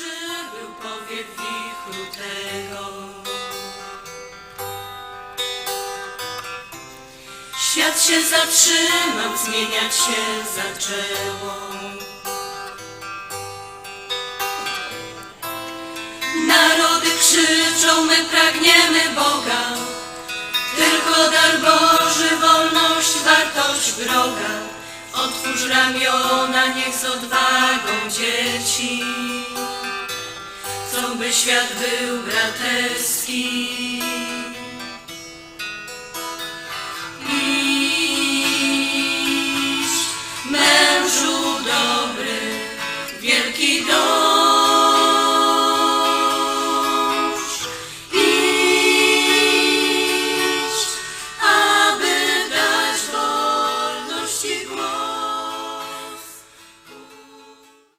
przybył powiew wichru tego. Świat się zatrzymał, zmieniać się zaczęło. Narody krzyczą, my pragniemy Boga. Tylko dar Boży, wolność, wartość droga. Otwórz ramiona, niech z odwagą dzieci by świat był braterski. Iż mężu dobry, wielki dobry.